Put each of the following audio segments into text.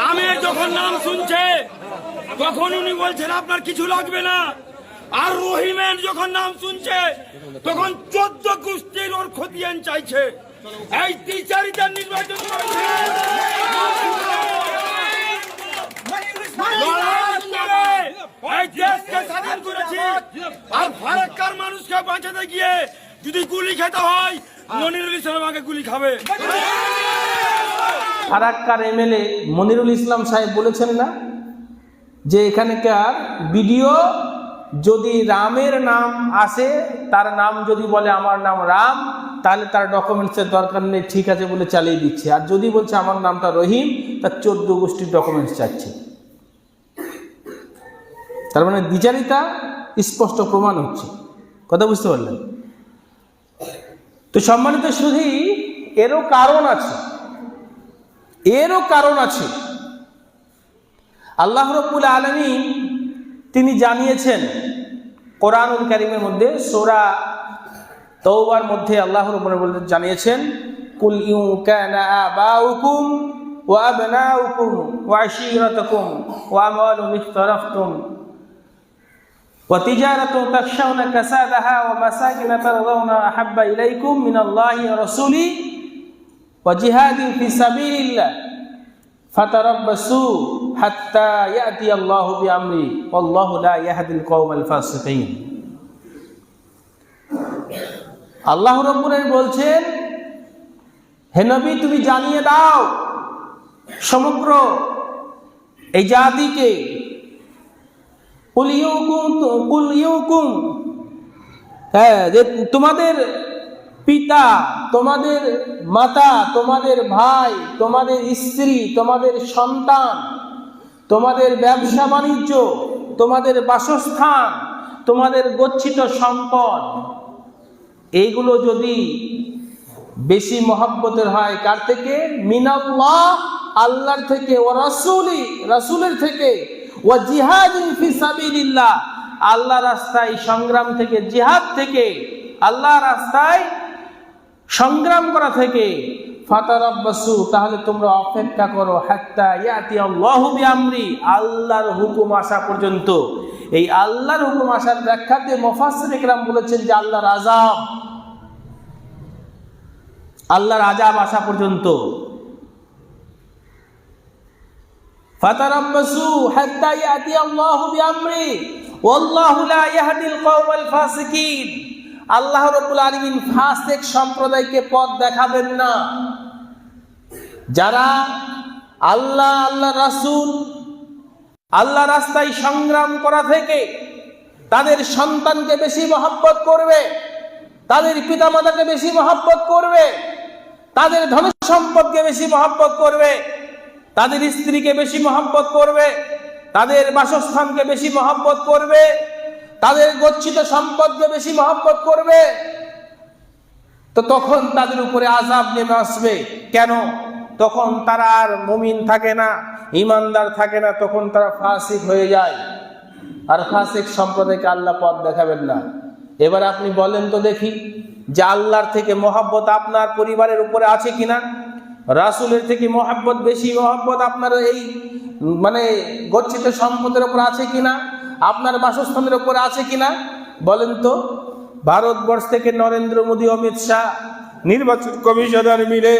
রামের যখন নাম শুনছে, তখন উনি বলছেন, আপনার কিছু লাগবে না। আর রহিমের যখন নাম শুনছে, তখন চোদ্দ গোষ্ঠীর ওর খতিয়ান চাইছে। এই টিচারিটা নির্বাচন দেশকে আর মানুষকে বাঁচাতে গিয়ে যদি গুলি খেতে হয়, মনিরুল ইসলাম আগে গুলি খাবে। ফারাক্কার এমএলএ মনিরুল ইসলাম সাহেব বলেছেন না? যে এখানকার বিডিও যদি রামের নাম আসে, তার নাম যদি বলে আমার নাম রাম, তাহলে তার ডকুমেন্টসের দরকার নেই, ঠিক আছে বলে চালিয়ে দিচ্ছে। আর যদি বলছে আমার নামটা রহিম তার চোদ্দ গোষ্ঠীর ডকুমেন্টস চাচ্ছে। তার মানে বিচারিতা স্পষ্ট প্রমাণ হচ্ছে। কথা বুঝতে পারলেন? তো সম্মানিত শুধু এরও কারণ আছে। এরও কারণ আছে আল্লাহ রব্বুল আলমী তিনি জানিয়েছেন কোরআনুল কারিমের মধ্যে সোরা তৌবার মধ্যে আল্লাহ রব্বুল বলতে জানিয়েছেন কুল ইউ কানা আবাউকুম ওয়া আবনাউকুম ওয়া আশীরাতুকুম ওয়া আমওয়ালুন ইখতারাফতুম وتجارة تخشون كسادها ومساكن ترضون أحب إليكم من الله ورسوله وجهاد في سبيل الله فتربصوا حتى يأتي الله بأمره والله لا يهدي القوم الفاسقين আল্লাহ রব্বুল বলছেন হে নবী তুমি জানিয়ে দাও সমগ্র এই জাতিকে কুলিয়ুকুম কুলিয়ুকুম হ্যাঁ যে তোমাদের পিতা, তোমাদের মাতা, তোমাদের ভাই, তোমাদের স্ত্রী, তোমাদের সন্তান, তোমাদের ব্যবসা বাণিজ্য, তোমাদের বাসস্থান, তোমাদের গচ্ছিত সম্পদ, এইগুলো যদি বেশি মহাব্বতের হয়, কার থেকে? মিনাল্লাহ, আল্লাহর থেকে, ও রাসূলি, রাসূলের থেকে। ও জিহাদিন আল্লাহ রাস্তায় সংগ্রাম থেকে, জিহাদ থেকে, আল্লাহ রাস্তায় সংগ্রাম করা থেকে ফাতারাব্বাসু, তাহলে তোমরা অপেক্ষা করো, হাত্তা ইয়াতি আল্লাহু বিআমরি, আল্লাহর হুকুম আসা পর্যন্ত। এই আল্লাহর হুকুম আসার ব্যাখ্যাতে মুফাসসির ইকরাম বলেছেন যে আল্লাহর আযাব। আল্লাহর আযাব আসা পর্যন্ত। ফাতারাব্বাসু, হাত্তা ইয়াতি আল্লাহু বিআমরি, ওয়াল্লাহু লা ইয়াহদিল কওমাল ফাসিকিন। আল্লাহ রব্বুল আলামিন ফাসিক সম্প্রদায়কে পথ দেখাবেন না। যারা আল্লাহ আল্লাহ রাসূল, আল্লাহ রাস্তায় সংগ্রাম করা থেকে তাদের সন্তানকে বেশি মহব্বত করবে, তাদের পিতামাতাকে বেশি মহব্বত করবে, তাদের ধন সম্পদকে বেশি মহব্বত করবে, তাদের স্ত্রীকে বেশি মহব্বত করবে, তাদের বাসস্থানকে বেশি মহব্বত করবে তাদের গচ্ছিত সম্পদকে বেশি মহব্বত করবে। তো তখন তাদের উপরে আজাব নেমে আসবে। কেন? তখন তারা আর মুমিন থাকে না, ইমানদার থাকে না, তখন তারা ফাসিক হয়ে যায়। আর ফাসিক সম্প্রদায়কে আল্লাহ পথ দেখাবেন না। এবার আপনি বলেন তো দেখি যে আল্লাহর থেকে মহাব্বত আপনার পরিবারের উপরে আছে কিনা? রাসুলের থেকে মহাব্বত, বেশি মহাব্বত আপনার এই মানে গচ্ছিত সম্পদের উপর আছে কিনা? আপনার বাসস্থানের ওপরে আছে কিনা? বলেন তো। ভারতবর্ষ থেকে নরেন্দ্র মোদী, অমিত শাহ নির্বাচন কমিশনার মিলে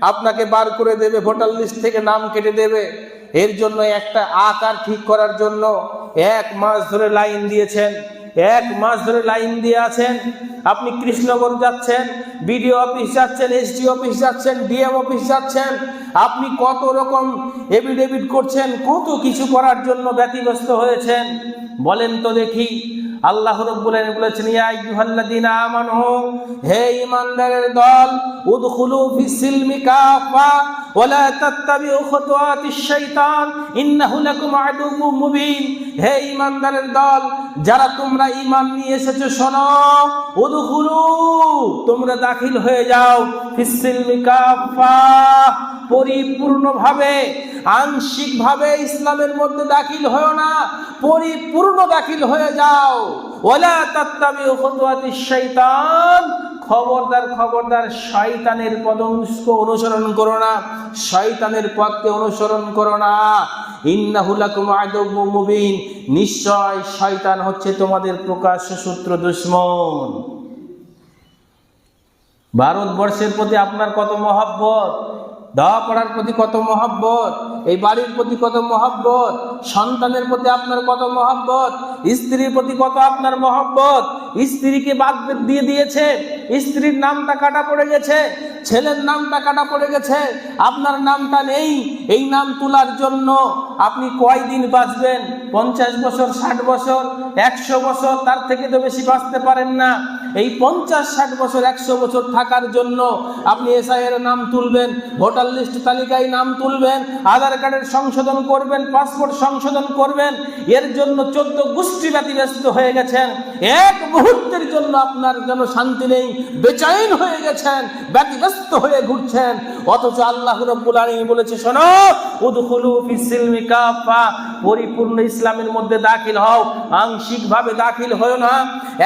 আপনাকে বার করে দেবে, ভোটার লিস্ট থেকে নাম কেটে দেবে। এর জন্য একটা আকার ঠিক করার জন্য এক মাস ধরে লাইন দিয়েছেন। এক মাস ধরে লাইন দিয়ে আছেন। আপনি কৃষ্ণগঞ্জ যাচ্ছেন, বিডিও অফিস যাচ্ছেন, এসডি অফিস যাচ্ছেন, ডিএম অফিস যাচ্ছেন। আপনি কত রকম এফিডেভিট করছেন, কত কিছু করার জন্য ব্যতিব্যস্ত হয়েছেন? বলেন তো দেখি। আল্লাহ বলেছেন, ইয়া হে দল ওয়ালা তাত্তাবিউ খুতুওয়াতিশ শাইতান, ইন্নাহু লাকুম আদুউম মুবিন। হে ঈমানদারের দল, যারা তোমরা ঈমান নিয়ে এসেছ, শোনো। উদখুলু, তোমরা দাখিল হয়ে যাও। ফিস সিলমি কাফা পরিপূর্ণভাবে, আংশিকভাবে ইসলামের মধ্যে দাখিল হয় না, পরিপূর্ণ দাখিল হয়ে যাও। ওলা তাত্তাবিউ খুতুওয়াতিশ শাইতান খবরদার খবরদার, শয়তানের পদংশ অনুসরণ করো না, শয়তানের পথকে অনুসরণ করো না। ইন্নাহুলাকুম আদব মুবিন, নিশ্চয় শয়তান হচ্ছে তোমাদের প্রকাশ্য সূত্র দুশ্মন। ভারতবর্ষের প্রতি আপনার কত মহাব্বত? দোয়া পড়ার প্রতি কত মহাব্বত, এই বাড়ির প্রতি কত মহাব্বত, সন্তানের প্রতি আপনার কত মহাব্বত, স্ত্রীর প্রতি কত আপনার মহাব্বত, স্ত্রীকে বাদ দিয়ে দিয়েছে, স্ত্রীর নামটা কাটা পড়ে গেছে, ছেলের নামটা কাটা পড়ে গেছে, আপনার নামটা নেই, এই নাম তোলার জন্য আপনি কয়দিন বাঁচবেন? পঞ্চাশ বছর, ষাট বছর, একশো বছর, তার থেকে তো বেশি বাঁচতে পারেন না। এই পঞ্চাশ, ষাট বছর, একশো বছর থাকার জন্য আপনি এসআইয়ের নাম তুলবেন, ভোটার লিস্ট তালিকায় নাম তুলবেন, আধার কার্ডের সংশোধন করবেন, পাসপোর্ট সংশোধন করবেন, এর জন্য চোদ্দ গোষ্ঠী ব্যতিব্যস্ত হয়ে গেছেন। এক মুহূর্তের জন্য আপনার যেন শান্তি নেই, বেচাইন হয়ে গেছেন, ব্যতিব্যস্ত হয়ে ঘুরছেন। অথচ আল্লাহ রব্বুল আলামিন বলেছে, শোনো, উদখুলু কাফা পরিপূর্ণ ইসলামের মধ্যে দাখিল হও, আংশিকভাবে দাখিল হও না।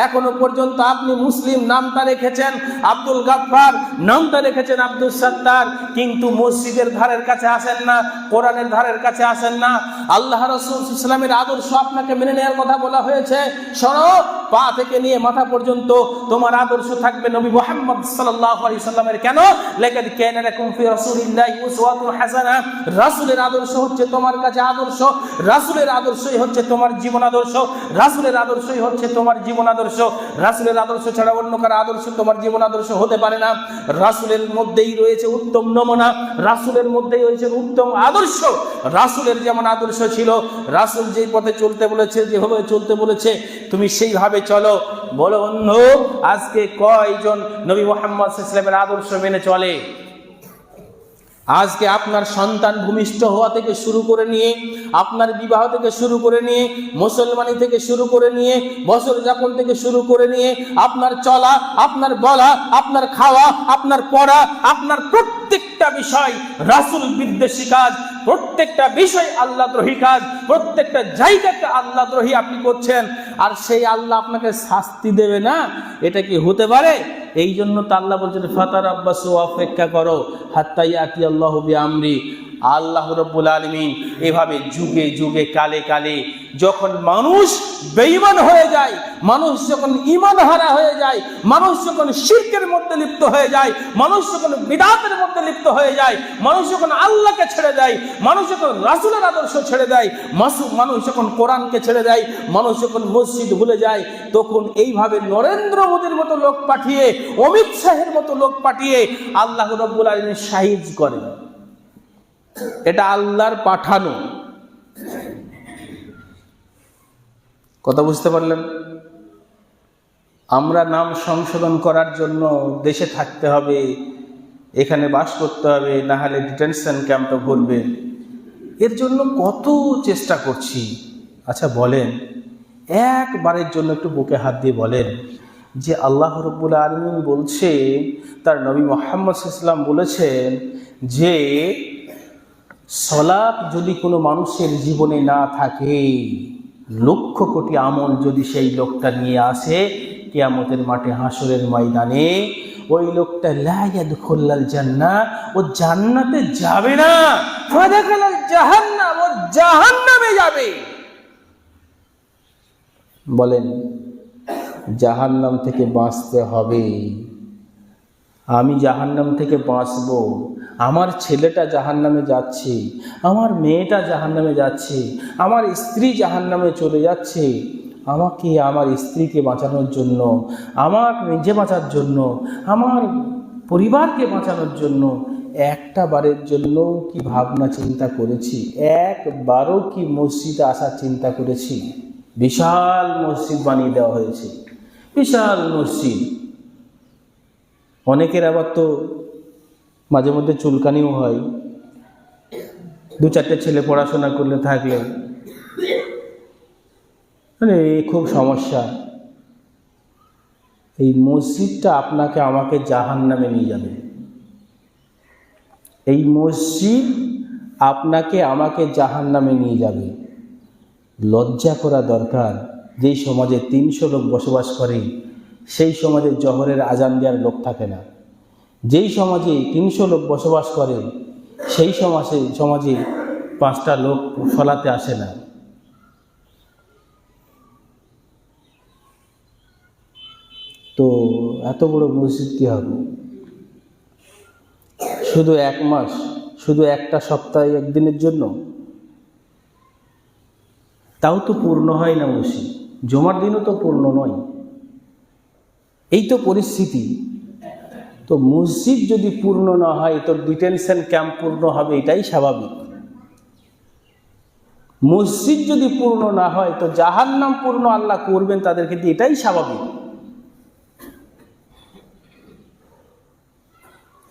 এখনও পর্যন্ত আপনি মুসলিম নামটা রেখেছেন আব্দুল গাফফার, নামটা রেখেছেন আব্দুল সত্তার। কিন্তু মসজিদের ধারের কাছে আসেন না, কোরআনের ধারের কাছে আসেন না। আল্লাহ রসুল ইসলামের আদর্শ আপনাকে মেনে নেওয়ার কথা বলা হয়েছে। শোনো পা থেকে নিয়ে মাথা পর্যন্ত তোমার আদর্শ থাকবে নবী মুহাম্মদ আলাইহি সাল্লামের কেন? লেকাদ কানা লাকুম ফি রাসূলিল্লাহি উসওয়াতুন হাসানা। রাসূলের আদর্শ হচ্ছে তোমার কাছে আদর্শ। রাসূলের আদর্শই হচ্ছে তোমার জীবন আদর্শ। রাসূলের আদর্শই হচ্ছে তোমার জীবন আদর্শ। রাসূলের আদর্শ ছাড়া অন্য কারও আদর্শ তোমার জীবন আদর্শ হতে পারে না। রাসূলের মধ্যেই রয়েছে উত্তম নমুনা। রাসূলের মধ্যেই রয়েছে উত্তম আদর্শ। রাসূলের যেমন আদর্শ ছিল, রাসূল যেই পথে চলতে বলেছে, যেভাবে চলতে বলেছে, তুমি সেইভাবে চলো। বলো বন্ধু, আজকে কয়জন নবী মোহাম্মদ ইসলামের আদর্শ মেনে চলে? আজকে আপনার সন্তান ভূমিষ্ঠ হওয়া থেকে শুরু করে নিয়ে, আপনার বিবাহ থেকে শুরু করে নিয়ে, মুসলমানি থেকে শুরু করে নিয়ে, বছর যাপন থেকে শুরু করে নিয়ে, আপনার চলা, আপনার বলা, আপনার খাওয়া, আপনার পড়া, আপনার প্রত্যেকটা বিষয় রাসুল বিদ্বেষী কাজ, প্রত্যেকটা বিষয় আল্লাহ দ্রোহী কাজ, প্রত্যেকটা জায়গাতে আল্লাহ দ্রোহী আপনি করছেন। আর সেই আল্লাহ আপনাকে শাস্তি দেবে না, এটা কি হতে পারে? এই জন্য তো আল্লাহ বলছেন ফাতার আব্বাস অপেক্ষা করো হাত্তাই আতি আল্লাহ আমরি আল্লাহ রব্বুল আলমিন এভাবে যুগে যুগে কালে কালে যখন মানুষ বেঈমান হয়ে যায়, মানুষ যখন ইমান হারা হয়ে যায়, মানুষ যখন শিল্পের মধ্যে লিপ্ত হয়ে যায়, মানুষ যখন বিদাতের মধ্যে লিপ্ত হয়ে যায়, মানুষ যখন আল্লাহকে ছেড়ে দেয়, মানুষ যখন রাসুলের আদর্শ ছেড়ে দেয় মানুষ যখন কোরআনকে ছেড়ে দেয়, মানুষ যখন মসজিদ ভুলে যায়, তখন এইভাবে নরেন্দ্র মোদীর মতো লোক পাঠিয়ে, অমিত শাহের মতো লোক পাঠিয়ে আল্লাহ রব্বুল আলমিন সাহিজ করেন। এটা আল্লাহর পাঠানো। কথা বুঝতে পারলেন? আমরা নাম সংশোধন করার জন্য দেশে থাকতে হবে, এখানে বাস করতে হবে, না হলে ডিটেনশন ক্যাম্পে ভরবে। এর জন্য কত চেষ্টা করছি। আচ্ছা বলেন। একবারের জন্য একটু বুকে হাত দিয়ে বলেন যে আল্লাহ রব্বুল আলমিন বলছে, তার নবী মোহাম্মদ ইসলাম বলেছেন যে সলাপ যদি কোনো মানুষের জীবনে না থাকে, লক্ষ কোটি আমল যদি সেই লোকটা নিয়ে আসে, কেয়ামতের মাঠে হাসরের ময়দানে, ওই লোকটা লায়াদ খোল্লাল জান্না ও জান্নাতে যাবে না। জাহান্নাম, ও জাহান্নামে যাবে। বলেন, জাহান্নাম থেকে বাঁচতে হবে। আমি জাহান্নাম থেকে বাঁচব। আমার ছেলেটা জাহান্নামে যাচ্ছে। আমার মেয়েটা জাহান্নামে যাচ্ছে। আমার স্ত্রী জাহান্নামে চলে যাচ্ছে। আমাকে আমার স্ত্রীকে বাঁচানোর জন্য, আমার নিজে বাঁচার জন্য, আমার পরিবারকে বাঁচানোর জন্য একটা বারের জন্য কি ভাবনা চিন্তা করেছি? একবারও কি মসজিদে আসার চিন্তা করেছি? বিশাল মসজিদ বানিয়ে দেওয়া হয়েছে। বিশাল মসজিদ। অনেকের আবার তো মাঝে মধ্যে চুলকানিও হয়। দু চারটে ছেলে পড়াশোনা করলে থাকলে। মানে এই খুব সমস্যা। এই মসজিদটা আপনাকে আমাকে জাহান নামে নিয়ে যাবে। এই মসজিদ আপনাকে আমাকে জাহান নামে নিয়ে যাবে। লজ্জা করা দরকার। যেই সমাজে তিনশো লোক বসবাস করে সেই সমাজে জহরের আজান দেওয়ার লোক থাকে না। যেই সমাজে তিনশো লোক বসবাস করে, সেই সমাজে সমাজে পাঁচটা লোক ফলাতে আসে না। তো এত বড় মসজিদ কী হবে? শুধু এক মাস, শুধু একটা সপ্তাহে একদিনের জন্য? তাও তো পূর্ণ হয় না মসজিদ। জমার দিনও তো পূর্ণ নয়। এই তো পরিস্থিতি। তো মসজিদ যদি পূর্ণ না হয় তো ডিটেনশন ক্যাম্প পূর্ণ হবে, এটাই স্বাভাবিক। মসজিদ যদি পূর্ণ না হয়, তো যাহার নাম পূর্ণ আল্লাহ করবেন তাদেরকে দিয়ে এটাই স্বাভাবিক।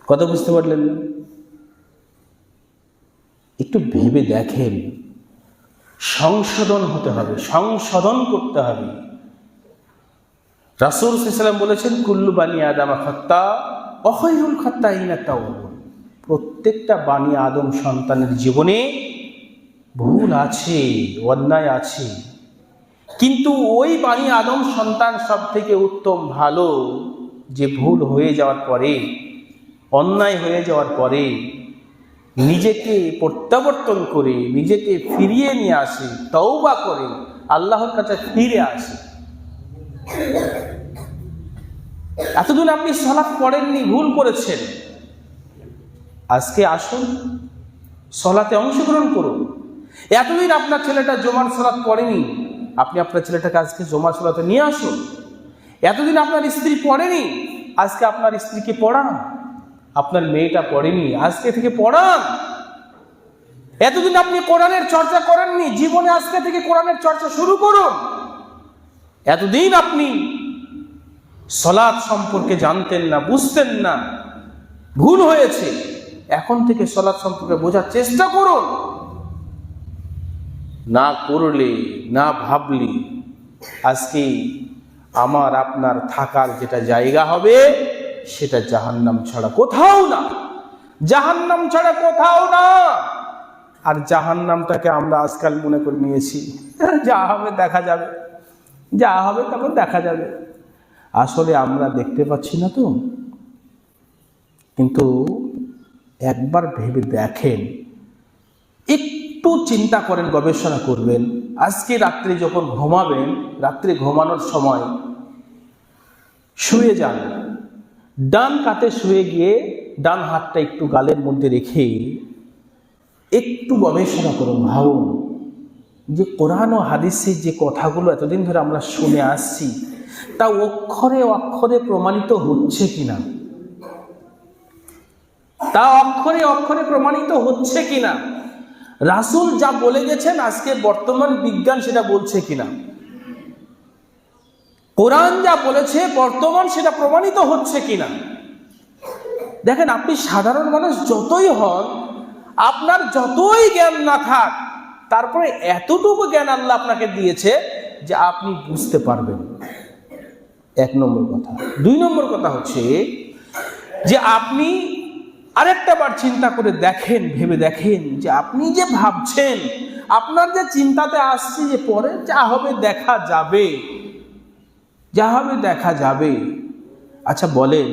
কথা বুঝতে পারলেন? একটু ভেবে দেখেন। সংশোধন হতে হবে, সংশোধন করতে হবে। রাসুল সাল্লাম বলেছেন, কুল্লু বানি আদামা খত্তা অহৈরুল খত্তা ইনা তাও প্রত্যেকটা বাণী আদম সন্তানের জীবনে ভুল আছে, অন্যায় আছে। কিন্তু ওই বাণী আদম সন্তান সব থেকে উত্তম ভালো, যে ভুল হয়ে যাওয়ার পরে, অন্যায় হয়ে যাওয়ার পরে, নিজেকে প্রত্যাবর্তন করে, নিজেকে ফিরিয়ে নিয়ে আসে, তওবা করে, আল্লাহর কাছে ফিরে আসে। এতদিন আপনি সলাপ পড়েননি, ভুল করেছেন। আজকে আসুন, সলাতে অংশগ্রহণ করুন। এতদিন আপনার ছেলেটা জমার সলাৎ পড়েনি, আপনি আপনার ছেলেটাকে আজকে জমার সলাতে নিয়ে আসুন। এতদিন আপনার স্ত্রী পড়েনি, আজকে আপনার স্ত্রীকে পড়ান। আপনার মেয়েটা পড়েনি, আজকে থেকে পড়ান। এতদিন আপনি কোরআনের চর্চা করেননি, জীবনে আজকে থেকে কোরআনের চর্চা শুরু করুন। এতদিন আপনি সলাদ সম্পর্কে জানতেন না, বুঝতেন না। ভুল হয়েছে। এখন থেকে সলাদ সম্পর্কে বোঝার চেষ্টা করুন। না করলে, না ভাবলে আজকে আমার, আপনার থাকার যেটা জায়গা হবে, সেটা জাহান্নাম ছাড়া কোথাও না। জাহান্নাম ছাড়া কোথাও না। আর জাহান্নামটাকে আমরা আজকাল মনে করে নিয়েছি। যা হবে দেখা যাবে। যা হবে তখন দেখা যাবে। আসলে আমরা দেখতে পাচ্ছি না তো। কিন্তু একবার ভেবে দেখেন, একটু চিন্তা করেন, গবেষণা করবেন। আজকে রাত্রে যখন ঘুমাবেন, রাত্রে ঘুমানোর সময় শুয়ে যান। ডান কাতে শুয়ে গিয়ে ডান হাতটা একটু গালের মধ্যে রেখে একটু গবেষণা করুন, ভাবুন। যে কোরআন ও হাদিসের যে কথাগুলো এতদিন ধরে আমরা শুনে আসছি, তা অক্ষরে অক্ষরে প্রমাণিত হচ্ছে কিনা? তা অক্ষরে অক্ষরে প্রমাণিত হচ্ছে কিনা? রাসুল যা বলে গেছেন আজকে বর্তমান বিজ্ঞান সেটা বলছে কিনা? কোরআন যা বলেছে, বর্তমান সেটা প্রমাণিত হচ্ছে কিনা? দেখেন, আপনি সাধারণ মানুষ যতই হন, আপনার যতই জ্ঞান না থাক তারপরে এতটুকু জ্ঞান আল্লাহ আপনাকে দিয়েছে যে আপনি বুঝতে পারবেন। এক নম্বর কথা। দুই নম্বর কথা হচ্ছে যে আপনি আরেকটা বার চিন্তা করে দেখেন, ভেবে দেখেন যে আপনি যে ভাবছেন, আপনার যে চিন্তাতে আসছে যে পরে যা হবে দেখা যাবে। যা হবে দেখা যাবে। আচ্ছা বলেন,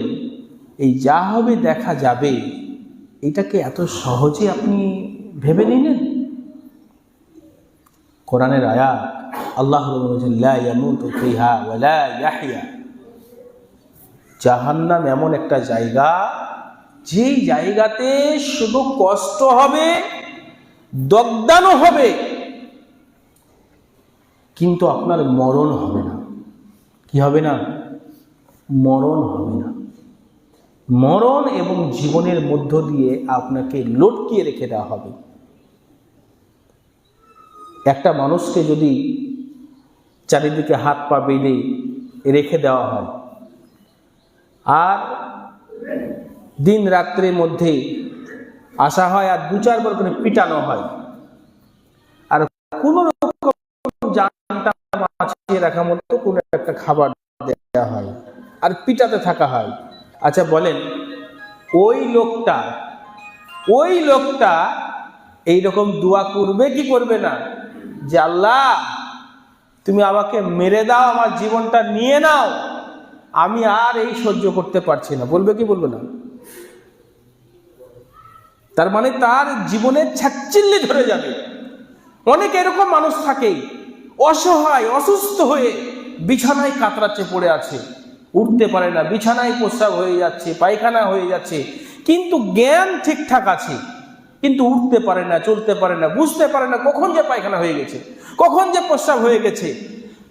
এই যা হবে দেখা যাবে এটাকে এত সহজে আপনি ভেবে নিলেন? কোরআনের আয়া আল্লাহ বলেছেন ইয়াহইয়া জাহান্নাম এমন একটা জায়গা, যেই জায়গাতে শুধু কষ্ট হবে দগদানো হবে, কিন্তু আপনার মরণ হবে না। কি হবে না? মরণ হবে না। মরণ এবং জীবনের মধ্য দিয়ে আপনাকে লটকিয়ে রেখে দেওয়া হবে। একটা মানুষকে যদি চারিদিকে হাত পা বেঁধে রেখে দেওয়া হয়, আর দিন রাত্রের মধ্যে আসা হয় আর দু চারবার করে পিটানো হয়, আর কোনো রকম জানটা রাখার মতো কোনো একটা খাবার দেওয়া হয় আর পিটাতে থাকা হয়। আচ্ছা বলেন, ওই লোকটা ওই লোকটা এই রকম দোয়া করবে কি করবে না? যে আল্লাহ, তুমি আমাকে মেরে দাও, আমার জীবনটা নিয়ে নাও। আমি আর এই সহ্য করতে পারছি না। বলবে কি বলবে না? তার মানে তার জীবনে ছাচ্ছিল্যে ধরে যাবে। অনেক এরকম মানুষ থাকে, অসহায়, অসুস্থ হয়ে বিছানায় কাতরাচ্ছে, পড়ে আছে। উঠতে পারে না, বিছানায় প্রস্রাব হয়ে যাচ্ছে, পায়খানা হয়ে যাচ্ছে। কিন্তু জ্ঞান ঠিকঠাক আছে। কিন্তু উঠতে পারে না, চলতে পারে না, বুঝতে পারে না কখন যে পায়খানা হয়ে গেছে, কখন যে প্রস্রাব হয়ে গেছে।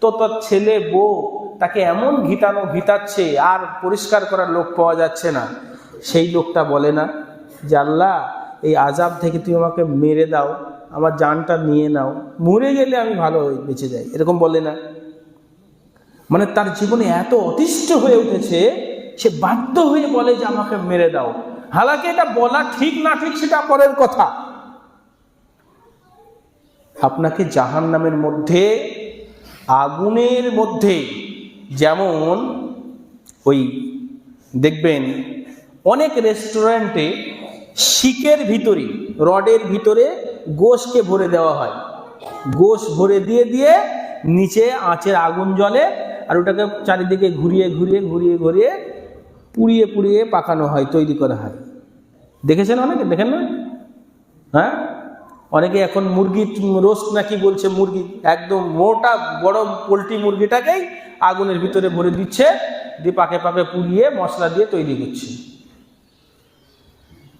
তো তার ছেলে বউ তাকে এমন ঘিটানো, ঘিটাচ্ছে, আর পরিষ্কার করার লোক পাওয়া যাচ্ছে না। সেই লোকটা বলে না, যে আল্লাহ, এই আজাব থেকে তুমি আমাকে মেরে দাও, আমার জানটা নিয়ে নাও, মরে গেলে আমি ভালো বেঁচে যাই। এরকম বলে না। মানে তার জীবনে এত অতিষ্ঠ হয়ে উঠেছে, সে বাধ্য হয়ে বলে যে আমাকে মেরে দাও। হালাকি এটা বলা ঠিক না ঠিক সেটা পরের কথা। আপনাকে জাহান নামের মধ্যে, আগুনের মধ্যে যেমন ওই দেখবেন অনেক রেস্টুরেন্টে শিকের ভিতরে, রডের ভিতরে গোশকে ভরে দেওয়া হয়। গোশ ভরে দিয়ে দিয়ে নিচে আঁচের আগুন জ্বলে আর ওটাকে চারিদিকে ঘুরিয়ে ঘুরিয়ে ঘুরিয়ে ঘুরিয়ে পুড়িয়ে পুড়িয়ে পাকানো হয়, তৈরি করা হয়। দেখেছেন অনেকে? দেখেন না? হ্যাঁ? অনেকে এখন মুরগি রোস্ট নাকি বলছে মুরগি, একদম মোটা বড় পোলট্রি মুরগিটাকেই আগুনের ভিতরে ভরে দিচ্ছে, দিয়ে পাকে পাকে পুড়িয়ে মশলা দিয়ে তৈরি করছে।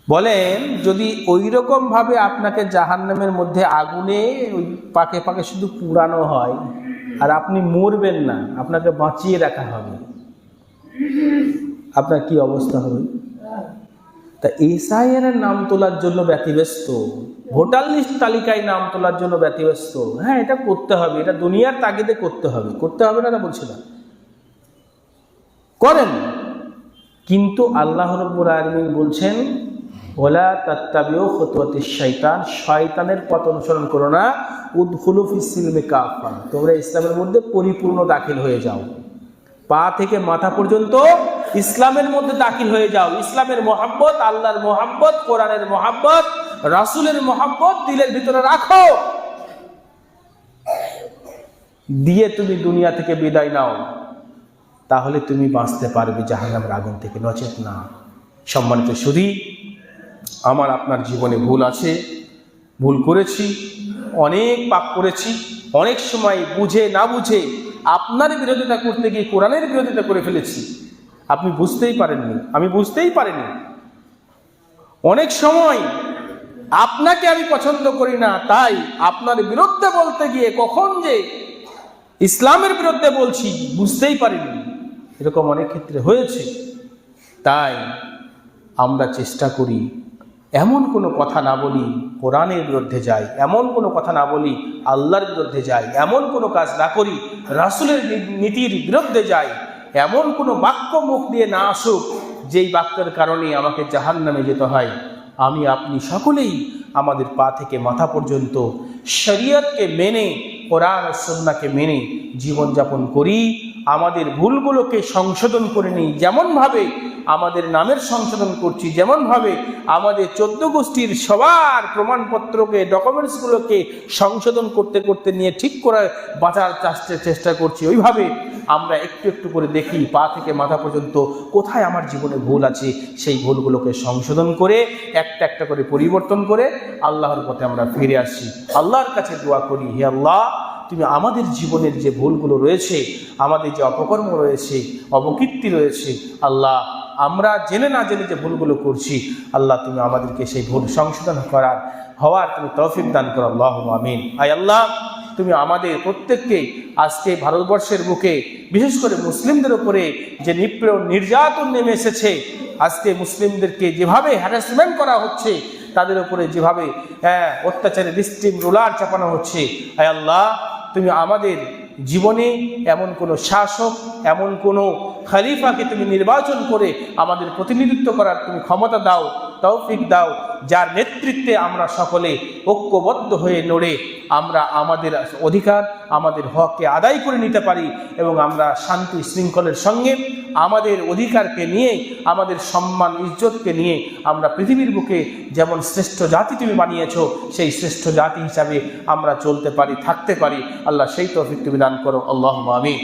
বলেন, যদি ওই রকম ভাবে আপনাকে জাহান্নামের মধ্যে আগুনে ওই পাকে পাকে শুধু পুরানো হয়, আর আপনি মরবেন না, আপনাকে বাঁচিয়ে রাখা হবে। আপনার কি অবস্থা হবে? তা এসআইআর নাম তোলার জন্য ব্যতিব্যস্ত। ভোটার লিস্ট তালিকায় নাম তোলার জন্য ব্যতিব্যস্ত। হ্যাঁ এটা করতে হবে। এটা দুনিয়ার তাগিদে করতে হবে। করতে হবে না না। করেন। কিন্তু আল্লাহ রব্বুল আলমিন বলছেন ওলা তাত্তাবিও খতুয়াতি শয়তান শয়তানের পথ অনুসরণ করো না। উদ্ফুলু ফিসিলমে কাফা তোমরা ইসলামের মধ্যে পরিপূর্ণ দাখিল হয়ে যাও। পা থেকে মাথা পর্যন্ত ইসলামের মধ্যে দাখিল হয়ে যাও। ইসলামের মোহাব্বত, আল্লাহর মোহাব্বত, কোরআনের মোহাব্বত, রাসুলের মোহাব্বত দিলের ভিতরে রাখো। দিয়ে তুমি দুনিয়া থেকে বিদায় নাও। তাহলে তুমি বাঁচতে পারবে জাহান্নামের আগুন থেকে। নচেত না। সম্মানিত শুধু আমার আপনার জীবনে ভুল আছে। ভুল করেছি, অনেক পাপ করেছি। অনেক সময় বুঝে না বুঝে আপনার বিরোধিতা করতে গিয়ে কোরআনের বিরোধিতা করে ফেলেছি। আপনি বুঝতেই পারেননি। আমি বুঝতেই পারিনি। অনেক সময় আপনাকে আমি পছন্দ করি না, তাই আপনার বিরুদ্ধে বলতে গিয়ে কখন যে ইসলামের বিরুদ্ধে বলছি, বুঝতেই পারিনি। এরকম অনেক ক্ষেত্রে হয়েছে। তাই আমরা চেষ্টা করি, এমন কোনো কথা না বলি, কোরআনের বিরুদ্ধে যাই, এমন কোনো কথা না বলি, আল্লাহর বিরুদ্ধে যাই, এমন কোনো কাজ না করি, রাসুলের নীতির বিরুদ্ধে যাই এমন কোনো বাক্য মুখ দিয়ে না আসুক, যেই বাক্যের কারণে আমাকে জাহান নামে যেতে হয়। আমি আপনি সকলেই আমাদের পা থেকে মাথা পর্যন্ত শরীয়তকে মেনে, কোরআন সন্নাকে মেনে জীবনযাপন করি, আমাদের ভুলগুলোকে সংশোধন করে নিই যেমনভাবে আমাদের নামের সংশোধন করছি। যেমনভাবে আমাদের চোদ্দ গোষ্ঠীর সবার প্রমাণপত্রকে, ডকুমেন্টসগুলোকে সংশোধন করতে করতে নিয়ে ঠিক করে বাঁচার চেষ্টা করছি। ওইভাবে আমরা একটু একটু করে দেখি, পা থেকে মাথা পর্যন্ত কোথায় আমার জীবনে ভুল আছে, সেই ভুলগুলোকে সংশোধন করে, একটা একটা করে পরিবর্তন করে আল্লাহর পথে আমরা ফিরে আসি আল্লাহর কাছে দোয়া করি, হে আল্লাহ, তুমি আমাদের জীবনের যে ভুলগুলো রয়েছে, আমাদের যে অপকর্ম রয়েছে, অবকীর্তি রয়েছে, আল্লাহ আমরা জেনে না জেনে যে ভুলগুলো করছি, আল্লাহ তুমি আমাদেরকে সেই ভুল সংশোধন করার হওয়ার তুমি তৌফিক দান করো আল্লাহ আমিন। আয় আল্লাহ, তুমি আমাদের প্রত্যেককে আজকে ভারতবর্ষের বুকে, বিশেষ করে মুসলিমদের উপরে যে নিপীড়ন নির্যাতন নেমে এসেছে, আজকে মুসলিমদেরকে যেভাবে হ্যারাসমেন্ট করা হচ্ছে, তাদের উপরে যেভাবে হ্যাঁ অত্যাচারে ডিস্ট্রিম রোলার চাপানো হচ্ছে, আয় আল্লাহ, তুমি আমাদের জীবনে এমন কোনো শাসক, এমন কোনো খালিফাকে তুমি নির্বাচন করে আমাদের প্রতিনিধিত্ব করার তুমি ক্ষমতা দাও তৌফিক দাও, যার নেতৃত্বে আমরা সকলে ঐক্যবদ্ধ হয়ে নড়ে, আমরা আমাদের অধিকার, আমাদের হককে আদায় করে নিতে পারি এবং আমরা শান্তি শৃঙ্খলের সঙ্গে আমাদের অধিকারকে নিয়ে, আমাদের সম্মান, ইজ্জতকে নিয়ে আমরা পৃথিবীর বুকে যেমন শ্রেষ্ঠ জাতি তুমি বানিয়েছ, সেই শ্রেষ্ঠ জাতি হিসাবে আমরা চলতে পারি, থাকতে পারি। আল্লাহ সেই তৌফিক তুমি দান করো। আল্লাহ আমি